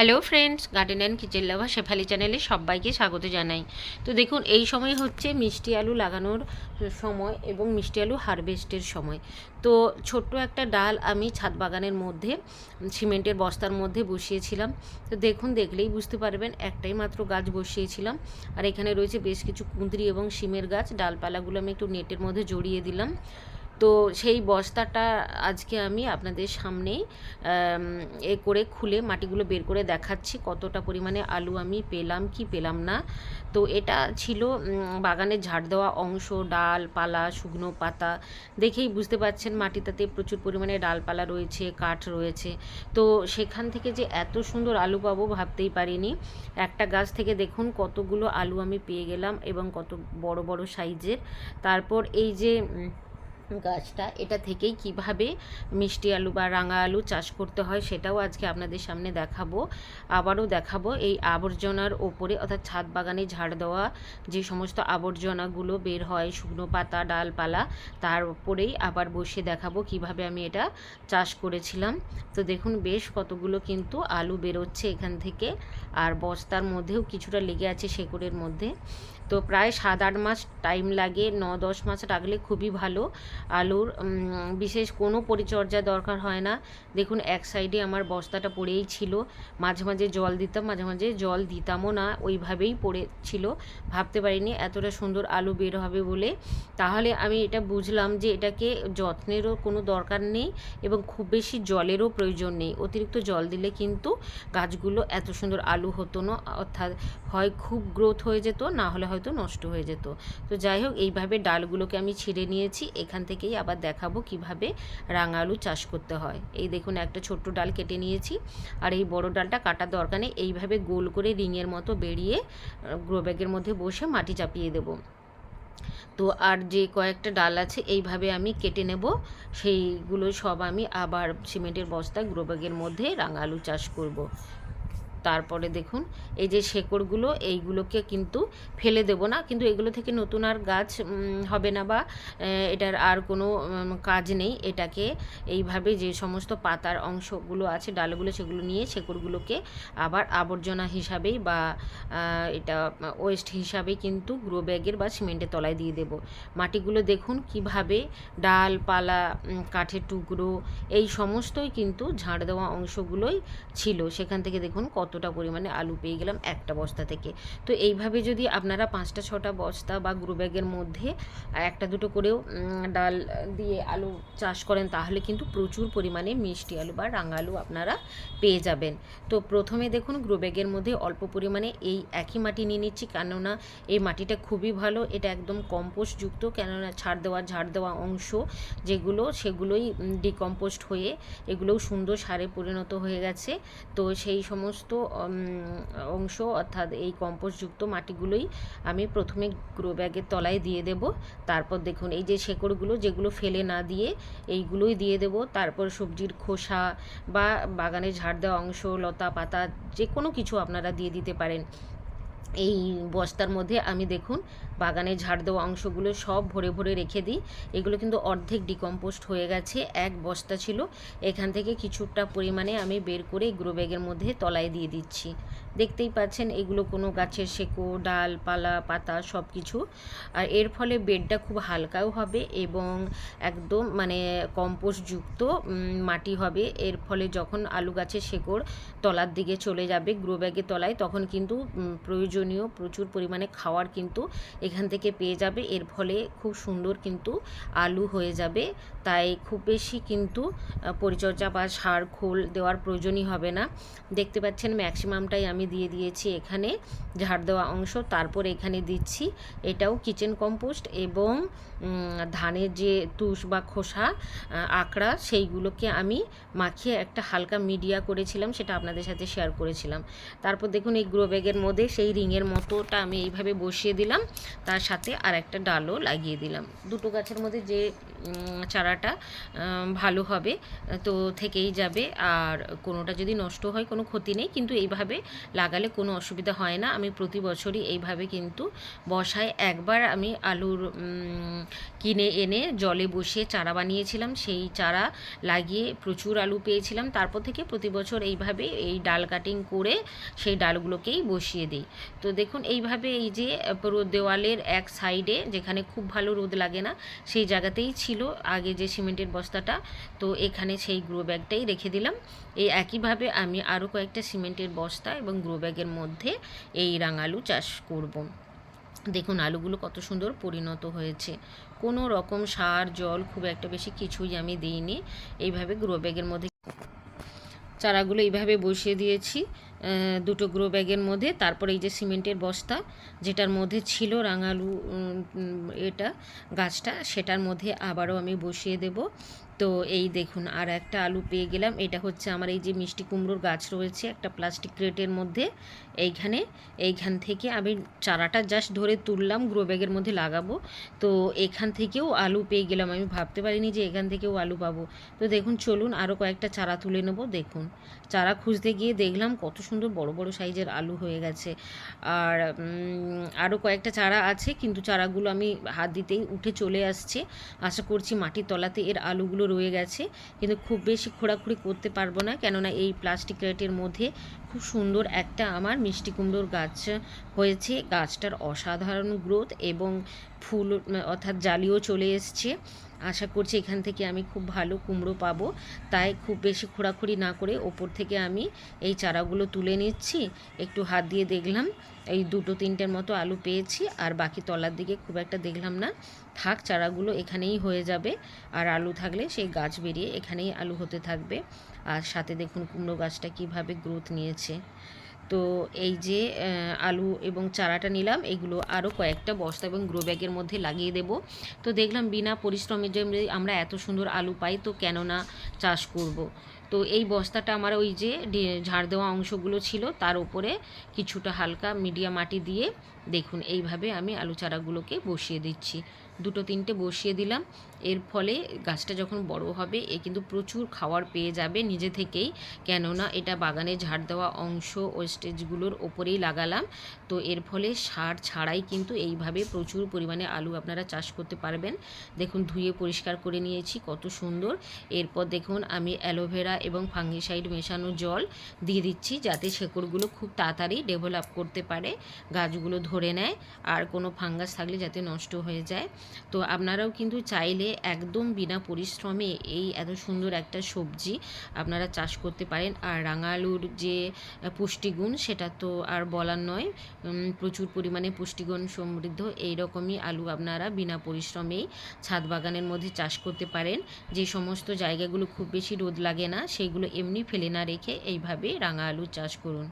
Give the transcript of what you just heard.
Hello friends garden and kitchen lover Shefali চ্যানেলে সবাইকে স্বাগত জানাই। তো দেখুন, এই সময় হচ্ছে মিষ্টি আলু লাগানোর সময় এবং মিষ্টি আলু হারভেস্টের সময়। তো ছোট্ট একটা ডাল আমি ছাদ বাগানের মধ্যে, সিমেন্টের বস্তার মধ্যে বসিয়েছিলাম। তো দেখুন, দেখলেই বুঝতে পারবেন, একটাই মাত্র গাছ বসিয়েছিলাম। আর এখানে রয়েছে বেশ কিছু কুঁদরি এবং সিমের গাছ। ডালপালাগুলো আমি একটু নেটের মধ্যে জড়িয়ে দিলাম। তো সেই বস্তাটা আজকে আমি আপনাদের সামনে এ করে খুলে মাটিগুলো বের করে দেখাচ্ছি, কতটা পরিমাণে আলু আমি পেলাম, কি পেলাম না। তো এটা ছিল বাগানের ঝাড় দেওয়া অংশ, ডাল, পালা, শুকনো পাতা। দেখেই বুঝতে পারছেন মাটিটাতে প্রচুর পরিমাণে ডালপালা রয়েছে, কাঠ রয়েছে। তো সেখান থেকে যে এত সুন্দর আলু পাবো ভাবতেই পারিনি। একটা গাছ থেকে দেখুন কতগুলো আলু আমি পেয়ে গেলাম এবং কত বড় বড় সাইজের। তারপর এই যে গাছটা, এটা থেকেই কীভাবে মিষ্টি আলু বা রাঙা আলু চাষ করতে হয় সেটাও আজকে আপনাদের সামনে দেখাবো। আবারও দেখাবো এই আবর্জনার ওপরে, অর্থাৎ ছাদ বাগানে ঝাড় দেওয়া যে সমস্ত আবর্জনাগুলো বের হয়, শুকনো পাতা, ডালপালা, তার উপরেই আবার বসে দেখাবো কীভাবে আমি এটা চাষ করেছিলাম। তো দেখুন, বেশ কতগুলো কিন্তু আলু বেরোচ্ছে এখান থেকে, আর বস্তার মধ্যেও কিছুটা লেগে আছে শেকড়ের মধ্যে। তো প্রায় সাত আট মাস টাইম লাগে, ন দশ মাস রাখলে খুবই ভালো। আলুর বিশেষ কোনো পরিচর্যা দরকার হয় না। দেখুন, এক সাইডে আমার বস্তাটা পড়েই ছিল। মাঝে মাঝে জল দিতাম, মাঝে মাঝে জল দিতামও না, ওইভাবেই পড়েছিল ভাবতে পারিনি এতটা সুন্দর আলু বের হবে বলে। তাহলে আমি এটা বুঝলাম যে এটাকে যত্নেরও কোনো দরকার নেই এবং খুব বেশি জলেরও প্রয়োজন নেই। অতিরিক্ত জল দিলে কিন্তু গাছগুলো এত সুন্দর আলু হতো না, অর্থাৎ হয় খুব গ্রোথ হয়ে যেত, না হলে হয়তো নষ্ট হয়ে যেত। তো যাই হোক, এইভাবে ডালগুলোকে আমি ছিঁড়ে নিয়েছি। এখান থেকেই আবার দেখাবো কীভাবে রাঙা আলু চাষ করতে হয়। এই দেখুন, একটা ছোট্ট ডাল কেটে নিয়েছি। আর এই বড় ডালটা কাটার দরকার নেই। এইভাবে গোল করে রিংয়ের মতো বেরিয়ে গ্রো ব্যাগের মধ্যে বসে মাটি চাপিয়ে দেবো। তো আর যে কয়েকটা ডাল আছে, এইভাবে আমি কেটে নেব। সেইগুলো সব আমি আবার সিমেন্টের বস্তায় গ্রো ব্যাগের মধ্যে রাঙা আলু চাষ করব। তারপরে দেখুন, এই যে শেকড়গুলো, এইগুলোকে কিন্তু ফেলে দেব না। কিন্তু এগুলো থেকে নতুন আর গাছ হবে না বা এটার আর কোনো কাজ নেই। এটাকে এইভাবে যে সমস্ত পাতার অংশগুলো আছে, ডালগুলো, সেগুলো নিয়ে শেকড়গুলোকে আবার আবর্জনা হিসাবেই বা এটা ওয়েস্ট হিসাবে কিন্তু গ্রো ব্যাগের বা সিমেন্টের তলায় দিয়ে দেব। মাটিগুলো দেখুন কীভাবে ডাল পালা কাঠের টুকরো, এই সমস্তই কিন্তু ঝাড় দেওয়া অংশগুলোই ছিল। সেখান থেকে দেখুন কত কতটা পরিমাণে আলু পেয়ে গেলাম একটা বস্তা থেকে। তো এইভাবে যদি আপনারা পাঁচটা, ছটা বস্তা বা গ্রো ব্যাগের মধ্যে একটা দুটো করেও ডাল দিয়ে আলু চাষ করেন, তাহলে কিন্তু প্রচুর পরিমাণে মিষ্টি আলু বা রাঙা আলু আপনারা পেয়ে যাবেন। তো প্রথমে দেখুন গ্রো ব্যাগের মধ্যে অল্প পরিমাণে এই একই মাটি নিয়ে নিচ্ছি, কেননা এই মাটিটা খুবই ভালো, এটা একদম কম্পোস্টযুক্ত, কেননা ছাড় দেওয়া, ঝাড় দেওয়া অংশ যেগুলো, সেগুলোই ডিকম্পোস্ট হয়ে এগুলোও সুন্দর সারে পরিণত হয়ে গেছে। তো সেই সমস্ত অংশ, অর্থাৎ এই কম্পোস্টযুক্ত মাটিগুলোই আমি প্রথমে গ্রো ব্যাগের তলায় দিয়ে দেব। তারপর দেখুন, এই যে শেকড়গুলো যেগুলো ফেলে না দিয়ে এইগুলোই দিয়ে দেব। তারপর সবজির খোসা বা বাগানে ঝাড় দেওয়া অংশ, লতা পাতা যে কোনো কিছু আপনারা দিয়ে দিতে পারেন। এই বস্তার মধ্যে আমি দেখুন, বাগানে ঝাড় দেওয়া অংশগুলো সব ভরে ভরে রেখে দিই। এগুলো কিন্তু অর্ধেক ডিকম্পোস্ট হয়ে গেছে, এক বস্তা ছিল। এখান থেকে কিছুটা পরিমাণে আমি বের করে গ্রো ব্যাগের মধ্যে তলায় দিয়ে দিচ্ছি। দেখতেই পাচ্ছেন, এগুলো কোনো গাছের শেকো ডাল পালা পাতা সব কিছু আর এর ফলে বেডটা খুব হালকাও হবে এবং একদম মানে কম্পোস্টযুক্ত মাটি হবে। এর ফলে যখন আলু গাছের শেকড় তলার দিকে চলে যাবে গ্রো ব্যাগের তলায়, তখন কিন্তু প্রয়োজনীয়, প্রচুর পরিমাণে খাওয়ার কিন্তু এখান থেকে পেয়ে যাবে। এর ফলে খুব সুন্দর কিন্তু আলু হয়ে যাবে। তাই খুব বেশি কিন্তু পরিচর্যা বা সার খোল দেওয়ার প্রয়োজনই হবে না। দেখতে পাচ্ছেন ম্যাক্সিমামটাই আমি দিয়ে দিয়েছি এখানে ঝাড় দেওয়া অংশ। তারপর এখানে দিচ্ছি এটাও কিচেন কম্পোস্ট এবং ধানের যে তুষ বা খোসা আঁকড়া সেইগুলোকে আমি মাখিয়ে একটা হালকা মিডিয়া করেছিলাম, সেটা আপনাদের সাথে শেয়ার করেছিলাম। তারপর দেখুন এই গ্রো ব্যাগের মধ্যে সেই রিংয়ের মতোটা আমি এইভাবে বসিয়ে দিলাম। তার সাথে আর একটা ডালও লাগিয়ে দিলাম। দুটো গাছের মধ্যে যে চারাটা ভালো হবে, তো থেকেই যাবে। আর কোনোটা যদি নষ্ট হয়, কোনো ক্ষতি নেই। কিন্তু এইভাবে লাগালে কোনো অসুবিধা হয় না। আমি প্রতি বছরই এইভাবে কিন্তু বসায় একবার আমি আলুর কিনে এনে জলে বসিয়ে চারা বানিয়েছিলাম। সেই চারা লাগিয়ে প্রচুর আলু পেয়েছিলাম। তারপর থেকে প্রতি বছর এইভাবে এই ডাল কাটিং করে সেই ডালগুলোকেই বসিয়ে দিই। তো দেখুন, এইভাবে এই যে পুরো দেওয়ালের এক সাইডে যেখানে খুব ভালো রোদ লাগে না, সেই জায়গাতেই ছিল আগে যে সিমেন্টের বস্তাটা। তো এখানে সেই গ্রো ব্যাগটাই রেখে দিলাম। এই একইভাবে আমি আরও কয়েকটা সিমেন্টের বস্তা এবং গ্রো ব্যাগের মধ্যে এই রাঙালু চাষ করব। দেখুন, আলুগুলো কত সুন্দর পরিণত হয়েছে। কোনো রকম সার, জল খুব একটা বেশি কিছুই আমি দিইনি। এইভাবে গ্রো ব্যাগের মধ্যে চারাগুলো এইভাবে বসিয়ে দিয়েছি। দুটো গ্রো ব্যাগের মধ্যে, তারপর এই যে সিমেন্টের বস্তা, যেটার মধ্যে ছিল রাঙালু এটা গাছটা, সেটার মধ্যে আবারও আমি বসিয়ে দেব। তো এই দেখুন, আর একটা আলু পেয়ে গেলাম। এটা হচ্ছে আমার এই যে মিষ্টি কুমড়োর গাছ রয়েছে একটা প্লাস্টিক ক্রেটের মধ্যে। এইখানে, এইখান থেকে আমি চারাটা জাস্ট ধরে তুললাম, গ্রো ব্যাগের মধ্যে লাগাবো। তো এখান থেকেও আলু পেয়ে গেলাম। আমি ভাবতে পারিনি যে এখান থেকেও আলু পাবো। তো দেখুন, চলুন আরও কয়েকটা চারা তুলে নেব, দেখুন। চারা খুঁজতে গিয়ে দেখলাম কত সুন্দর বড় বড় সাইজের আলু হয়ে গেছে। আর আরও কয়েকটা চারা আছে, কিন্তু চারাগুলো আমি হাত দিতেই উঠে চলে আসছে। আশা করছি মাটির তলাতে এর আলুগুলো রয়ে গেছে। কিন্তু খুব বেশি খোঁড়াখুড়ি করতে পারব না। কেননা এই প্লাস্টিক ক্রেটের মধ্যে খুব সুন্দর একটা আমার মিষ্টি কুমড়োর গাছ হয়েছে। গাছটার অসাধারণ গ্রোথ এবং ফুল, অর্থাৎ জালিও চলে এসছে। আশা করছি এখান থেকে আমি খুব ভালো কুমড়ো পাবো। তাই খুব বেশি খোঁড়াখুড়ি না করে ওপর থেকে আমি এই চারাগুলো তুলে নিচ্ছি। একটু হাত দিয়ে দেখলাম, এই দুটো তিনটের মতো আলু পেয়েছি। আর বাকি তলার দিকে খুব একটা দেখলাম না। থাক, চারাগুলো এখানেই হয়ে যাবে। আর আলু থাকলে সেই গাছ বেরিয়ে এখানেই আলু হতে থাকবে। আর সাথে দেখুন কুমড়ো গাছটা কীভাবে গ্রোথ নিয়েছে। তো এই যে আলু এবং চারাটা নিলাম এগুলো আরও কয়েকটা বস্তা এবং গ্রো ব্যাগের মধ্যে লাগিয়ে দেব তো দেখলাম বিনা পরিশ্রমের জন্য আমরা এত সুন্দর আলু পাই, তো কেন না চাষ করব। তো এই বস্তাটা আমার ওই যে ঝাড় দেওয়া অংশগুলো ছিল, তার উপরে কিছুটা হালকা মিডিয়া মাটি দিয়ে দেখুন, এইভাবে আমি আলু চারাগুলোকে বসিয়ে দিচ্ছি। দুটো তিনটে বসিয়ে দিলাম। এর ফলে গাছটা যখন বড় হবে, এ কিন্তু প্রচুর খাওয়ার পেয়ে যাবে নিজে থেকেই। কেননা এটা বাগানে ঝাড় দেওয়া অংশ ওয়েস্টেজগুলোর ওপরেই লাগালাম। তো এর ফলে সার ছাড়াই কিন্তু এইভাবে প্রচুর পরিমাণে আলু আপনারা চাষ করতে পারবেন। দেখুন, ধুয়ে পরিষ্কার করে নিয়েছি, কত সুন্দর। এরপর দেখুন, আমি অ্যালোভেরা এবং ফাঙ্গিসাইড মেশানো জল দিয়ে দিচ্ছি যাতে শেকড়গুলো খুব তাড়াতাড়ি ডেভেলপ করতে পারে, গাছগুলো ধরে নেয় আর কোনো ফাঙ্গাস থাকলে যাতে নষ্ট হয়ে যায়। তো আপনারাও কিন্তু চাইলে একদম বিনা পরিশ্রমে এই এত সুন্দর একটা সবজি আপনারা চাষ করতে পারেন। আর রাঙালুর যে পুষ্টিগুণ সেটা তো আর বলার নয় প্রচুর পরিমাণে পুষ্টিগুণ সমৃদ্ধ। এই রকমই আলু আপনারা বিনা পরিশ্রমেই ছাদ বাগানের মধ্যে চাষ করতে পারেন। যে সমস্ত জায়গাগুলো খুব বেশি রোদ লাগে না সেইগুলো এমনি ফেলে না রেখে এইভাবে রাঙা আলু চাষ করুন।